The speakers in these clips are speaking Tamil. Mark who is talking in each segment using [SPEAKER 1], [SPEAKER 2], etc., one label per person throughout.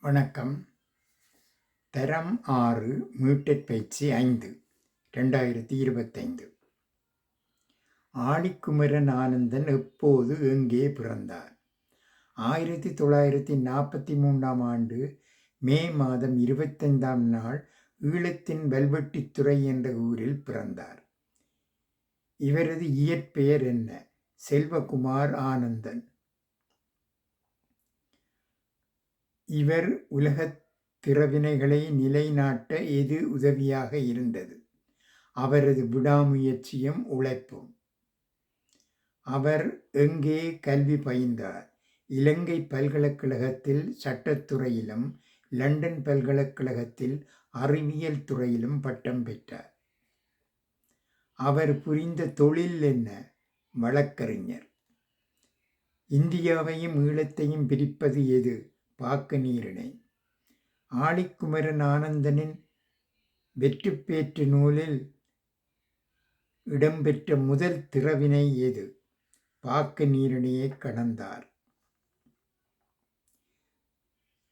[SPEAKER 1] வணக்கம். தரம் ஆறு மீட்டட் பயிற்சி ஐந்து ரெண்டாயிரத்தி இருபத்தைந்து. ஆணிக்குமரன் ஆனந்தன் எப்போது எங்கே பிறந்தார்? ஆயிரத்தி தொள்ளாயிரத்தி நாற்பத்தி மூன்றாம் ஆண்டு மே மாதம் இருபத்தைந்தாம் நாள் ஈழத்தின் வல்வெட்டித்துறை என்ற ஊரில் பிறந்தார். இவரது இயற்பெயர் என்ன? செல்வகுமார் ஆனந்தன். இவர் உலகத் திறவினைகளை நிலைநாட்ட எது உதவியாக இருந்தது? அவரது விடாமுயற்சியும் உழைப்பும். அவர் எங்கே கல்வி பயின்றார்? இலங்கை பல்கலைக்கழகத்தில் சட்டத்துறையிலும் லண்டன் பல்கலைக்கழகத்தில் அறிவியல் துறையிலும் பட்டம் பெற்றார். அவர் புரிந்த தொழில் என்ன? வழக்கறிஞர். இந்தியாவையும் ஈழத்தையும் பிரிப்பது எது? பாக்க நீரிணை ஆழிக்குமரன் ஆனந்தனின் வெற்றுப்பேற்று நூலில் இடம்பெற்ற முதல் திறவினை எது? பாக்க நீரிணையை கடந்தார்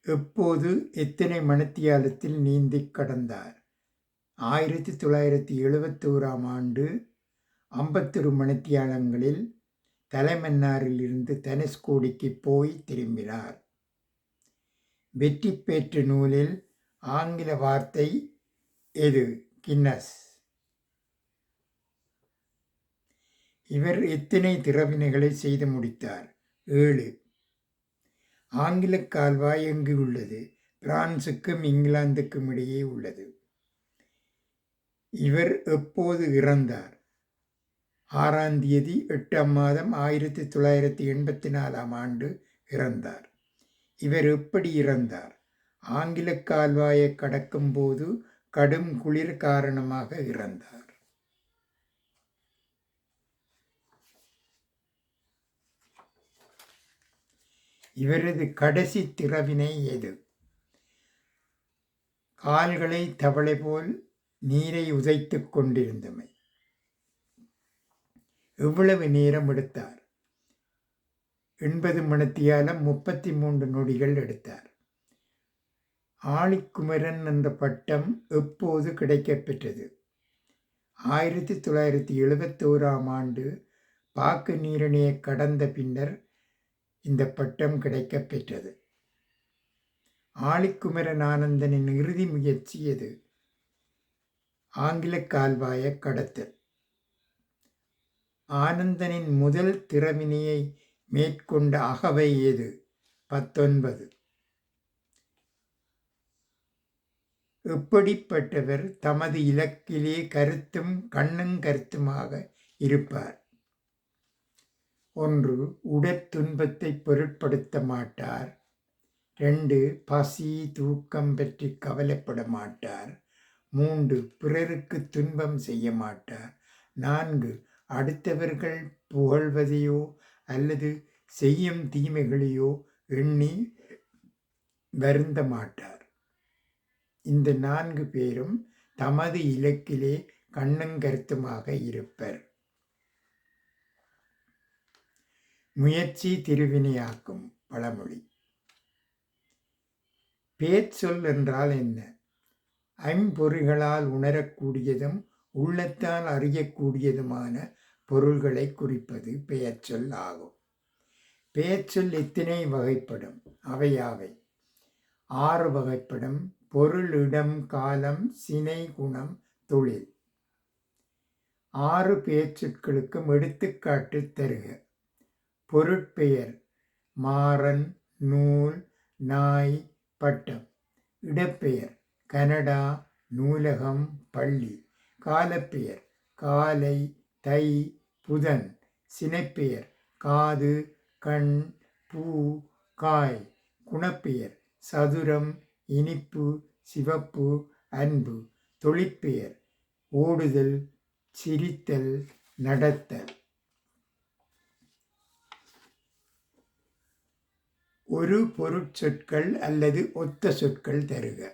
[SPEAKER 1] எப்போது? எத்தனை மணத்தியாலத்தில் நீந்தி கடந்தார்? ஆயிரத்தி தொள்ளாயிரத்தி எழுபத்தோராம் ஆண்டு ஐம்பத்தொரு மணத்தியாலங்களில் தலைமன்னாரில் இருந்து தனுஷ்கோடிக்கு போய் திரும்பினார். வெற்றி பேற்று நூலில் ஆங்கில வார்த்தை எது? கின்னஸ். இவர் எத்தனை திறவினைகளை செய்து முடித்தார்? ஏழு. ஆங்கில கால்வாய் எங்கு உள்ளது? பிரான்சுக்கும் இங்கிலாந்துக்கும் இடையே உள்ளது. இவர் எப்போது இறந்தார்? ஆறாம் தேதி எட்டாம் மாதம் ஆயிரத்தி தொள்ளாயிரத்தி எண்பத்தி நாலாம் ஆண்டு இறந்தார். இவர் எப்படி இறந்தார்? ஆங்கில கால்வாயை கடக்கும்போது கடும் குளிர் காரணமாக இறந்தார். இவரது கடைசி திறவினை எது? கால்களை தவளை போல் நீரை உதைத்து கொண்டிருந்தமை. எவ்வளவு நேரம் எடுத்தார்? எண்பது மணித்தியாலம் முப்பத்தி மூன்று நொடிகள் எடுத்தார். ஆழிக்குமரன் என்ற பட்டம் எப்போது கிடைக்கப்பெற்றது ஆயிரத்தி தொள்ளாயிரத்தி எழுபத்தோராம் ஆண்டு பாக்கு நீரணியை கடந்த பின்னர் இந்த பட்டம் கிடைக்கப்பெற்றது ஆழிக்குமரன் ஆனந்தனின் இறுதி முயற்சி எது? ஆங்கில கால்வாய கடத்தல். ஆனந்தனின் முதல் திறவினையை மேற்கொண்ட அகவை எது? பத்தொன்பது. எப்படிப்பட்டவர் தமது இலக்கிலே கருத்தும் கண்ணும் கருத்துமாக இருப்பார்? ஒன்று உடற்துன்பத்தை பொருட்படுத்த மாட்டார். ரெண்டு பசி தூக்கம் பற்றி கவலைப்பட மாட்டார். மூன்று பிறருக்கு துன்பம் செய்ய மாட்டார். நான்கு அடுத்தவர்கள் புகழ்வதையோ அல்லது செய்யும் தீமைகளையோ எண்ணி வருந்த மாட்டார். இந்த நான்கு பேரும் தமது இலக்கிலே கண்ணுங்கருத்துமாக இருப்பர். முயற்சி திருவினையாக்கும் பழமொழி. பேச்சொல் என்றால் என்ன? ஐம்பொறிகளால் உணரக்கூடியதும் உள்ளத்தால் அறியக்கூடியதுமான பொருள்களை குறிப்பது பெயர்ச்சொல் ஆகும். பெயர்ச்சொல் எத்தனை வகைப்படும்? அவையாவை ஆறு வகைப்படும். பொருள் இடம் காலம் சினை குணம் தொழில். ஆறு பெயர்ச்சொற்களுக்கும் எடுத்துக்காட்டு தருக. பொருட்பெயர் மாறன் நூல் நாய் பட்டம். இடப்பெயர் கனடா நூலகம் பள்ளி. காலப்பெயர் காலை தை புதன் சினைப்பெயர் காது கண் பூ காய் குணப்பெயர் சதுரம் இனிப்பு சிவப்பு அன்பு தொழிற்பெயர் ஓடுதல் சிரித்தல் நடத்தல். ஒரு பொருட்சொற்கள் அல்லது ஒத்த சொற்கள் தருக.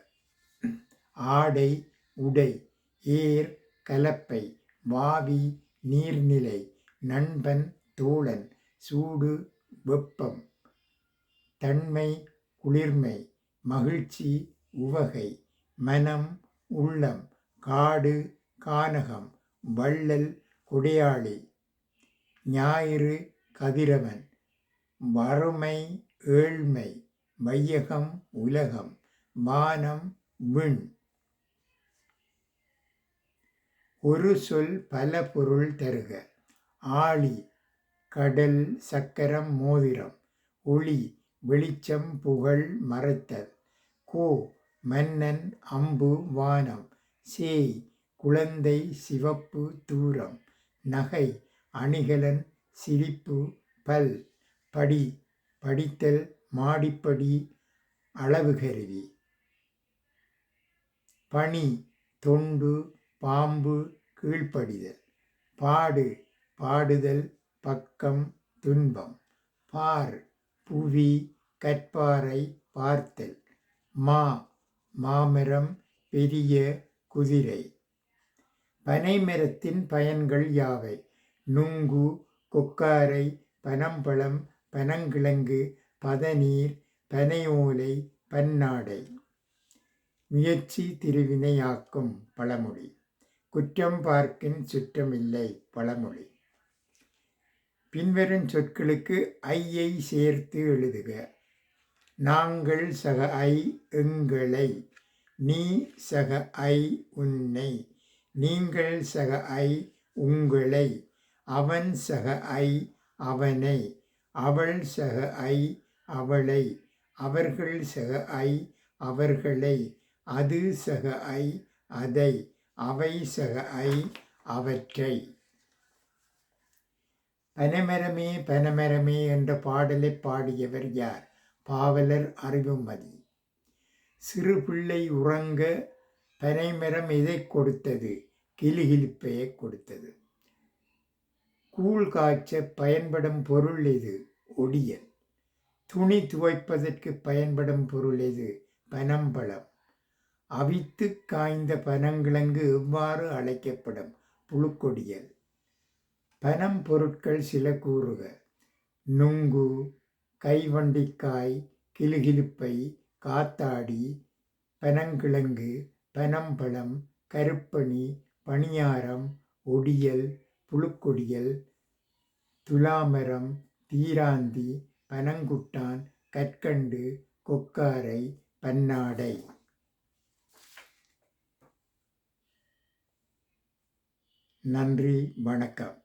[SPEAKER 1] ஆடை உடை ஏர் கலப்பை வாவி நீர்நிலை நண்பன் தோழன் சூடு வெப்பம் தன்மை குளிர்மை மகிழ்ச்சி உவகை மனம் உள்ளம் காடு கானகம் வள்ளல் கொடையாளி ஞாயிறு கதிரவன் வறுமை ஏழ்மை வையகம் உலகம் வானம் விண். ஒரு சொல் பல பொருள் தருக. ஆழி கடல் சக்கரம் மோதிரம். ஒளி வெளிச்சம் புகழ் மறைத்தல். கோ மன்னன் அம்பு வானம். சேய் குழந்தை சிவப்பு தூரம். நகை அணிகலன் சிரிப்பு பல். படி படித்தல் மாடிப்படி அளவு கருவி. பணி தொண்டு பாம்பு கீழ்ப்படிதல். பாடு பாடுதல் பக்கம் துன்பம். பார் புவி கற்பாறை பார்த்தல். மா மாமரம் பெரிய குதிரை. பனைமரத்தின் பயன்கள் யாவை? நுங்கு கொக்காரை பனம்பழம் பனங்கிழங்கு பதநீர் பனையோலை பன்னாடை. முயற்சி திருவினையாக்கும் பழமொழி. குற்றம் பார்க்கின் சுற்றமில்லை பழமொழி. பின்வரும் சொற்களுக்கு ஐயை சேர்த்து எழுதுக. நாங்கள் சக ஐ எங்களை நீ சக ஐ உன்னை நீங்கள் சக ஐ உங்களை அவன் சக ஐ அவனை அவள் சக ஐ அவளை அவர்கள் சக ஐ அவர்களை அது சக ஐ அதை அவை சக ஐ அவற்றை. பனமரமே பனமரமே என்ற பாடலை பாடியவர் யார்? பாவலர் அறிவுமதி. சிறு பிள்ளை உறங்க பனைமரம் எதை கொடுத்தது? கிளிகிழிப்பையை கொடுத்தது. கூழ் காய்ச்ச பயன்படும் பொருள் எது? ஒடியல். துணி துவைப்பதற்கு பயன்படும் பொருள் எது? பனம்பழம். அவித்து காய்ந்த பனங்கிழங்கு எவ்வாறு அழைக்கப்படும்? புழுக்கொடியல். பனம் பொருட்கள் சில கூறுக. நுங்கு கைவண்டிக்காய் கிலுகிலுப்பை காத்தாடி பனங்கிழங்கு பனம்பழம் கருப்பணி பணியாரம் ஒடியல் புழுக்கொடியல் துலாமரம் தீராந்தி பனங்குட்டான் கற்கண்டு கொக்காரை பன்னாடை. நன்றி வணக்கம்.